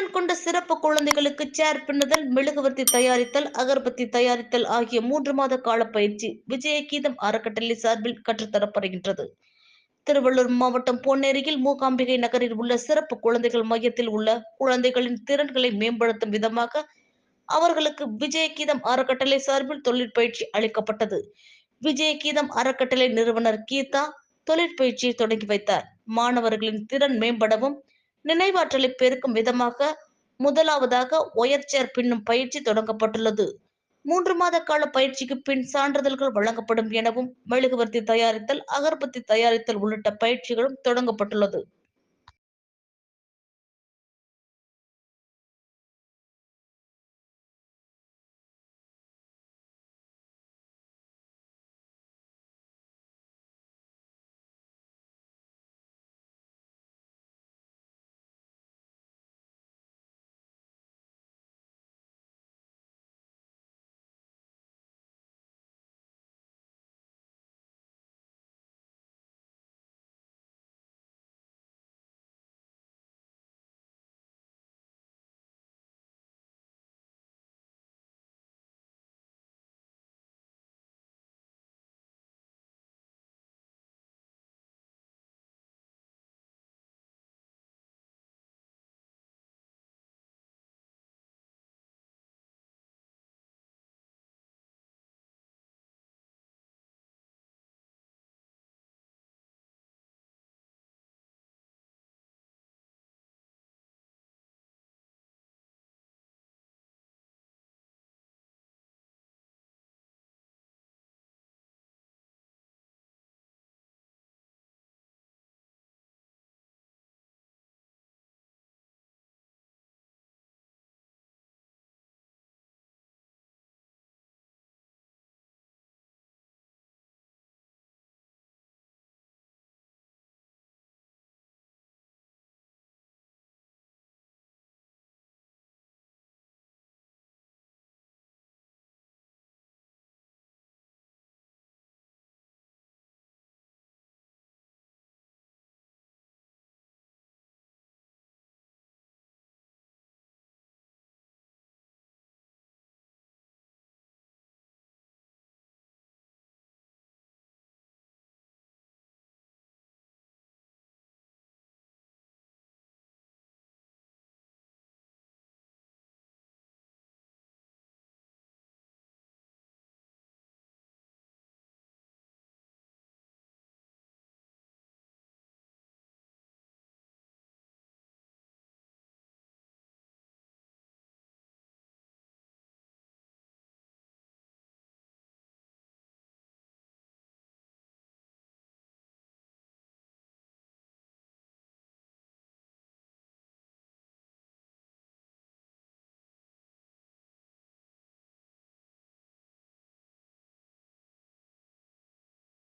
திறன் கொண்ட சிறப்பு குழந்தைகளுக்கு சேர் பின்னுதல் மெழுகுவர்த்தி தயாரித்தல் அகர்பத்தி தயாரித்தல் ஆகிய மூன்று மாத கால பயிற்சி விஜயகீதம் அறக்கட்டளை சார்பில் கற்றுத்தரப்படுகின்றது. திருவள்ளூர் மாவட்டம் பொன்னேரியில் மூகாம்பிகை நகரில் உள்ள சிறப்பு குழந்தைகள் மையத்தில் உள்ள குழந்தைகளின் திறன்களை மேம்படுத்தும் விதமாக அவர்களுக்கு விஜயகீதம் அறக்கட்டளை சார்பில் தொழிற்பயிற்சி அளிக்கப்பட்டது. விஜயகீதம் அறக்கட்டளை நிறுவனர் கீதா தொழிற்பயிற்சியை தொடங்கி வைத்தார். மாணவர்களின் திறன் மேம்படவும் நினைவாற்றலை பெருக்கும் விதமாக முதலாவதாக ஒயர்ச்சேர் பின்னும் பயிற்சி தொடங்கப்பட்டுள்ளது. மூன்று மாத கால பயிற்சிக்கு பின் சான்றிதழ்கள் வழங்கப்படும் எனவும் மெழுகுவர்த்தி தயாரித்தல் அகர்பத்தி தயாரித்தல் உள்ளிட்ட பயிற்சிகளும் தொடங்கப்பட்டுள்ளது.